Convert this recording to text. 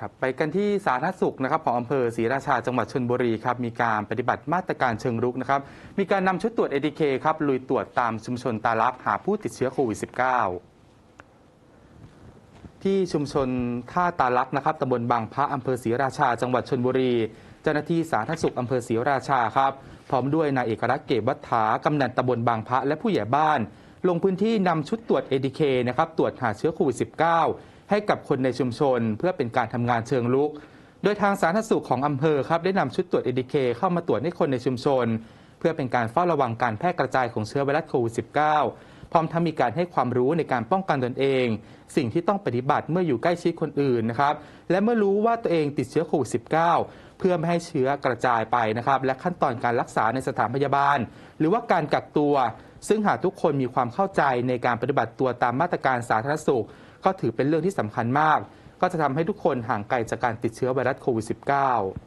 ครับไปกันที่สาธารณสุขนะครับของอำเภอศรีราชาจังหวัดชลบุรีครับมีการปฏิบัติมาตรการเชิงรุกนะครับมีการนำชุดตรวจ ATK คครับลุยตรวจตามชุมชนตาลักหาผู้ติดเชื้อโควิด -19 ที่ชุมชนท่าตาลักนะครับตำบลบางพระอำเภอศรีราชา จังหวัดชนบุรี เจ้าหน้าที่สาธารณสุขอำเภอศรีราชาครับพร้อมด้วยนายเอกลักษณ์เกตวัฒากำนันตำบลบางพระและผู้ใหญ่บ้าน ลงพื้นที่นำชุดตรวจ ATK นะครับตรวจหาเชื้อโควิด -19 ให้กับคนในชุมชน เพื่อเป็นการทำงานเชิงลุก โดยทางสาธารณสุขของอำเภอครับได้นำชุดตรวจ ATK เข้ามาตรวจให้คนในชุมชน เพื่อเป็นการเฝ้าระวังการแพร่กระจายของเชื้อไวรัสโควิด -19 พร้อมทั้งมีการให้ความรู้ในการป้องกันตนเอง สิ่งที่ต้องปฏิบัติเมื่ออยู่ใกล้ชิดคนอื่นนะครับและเมื่อรู้ว่าตัวเองติดเชื้อโควิด -19 เพื่อไม่ให้เชื้อกระจายไปนะครับและขั้นตอนการรักษาในสถานพยาบาล หรือว่าการกักตัวซึ่งหากทุกคนมีความเข้าใจในการปฏิบัติตัวตามมาตรการสาธารณสุข ก็ถือเป็นเรื่องที่สำคัญมาก ก็จะทำให้ทุกคนห่างไกลจากการติดเชื้อไวรัสโควิด -19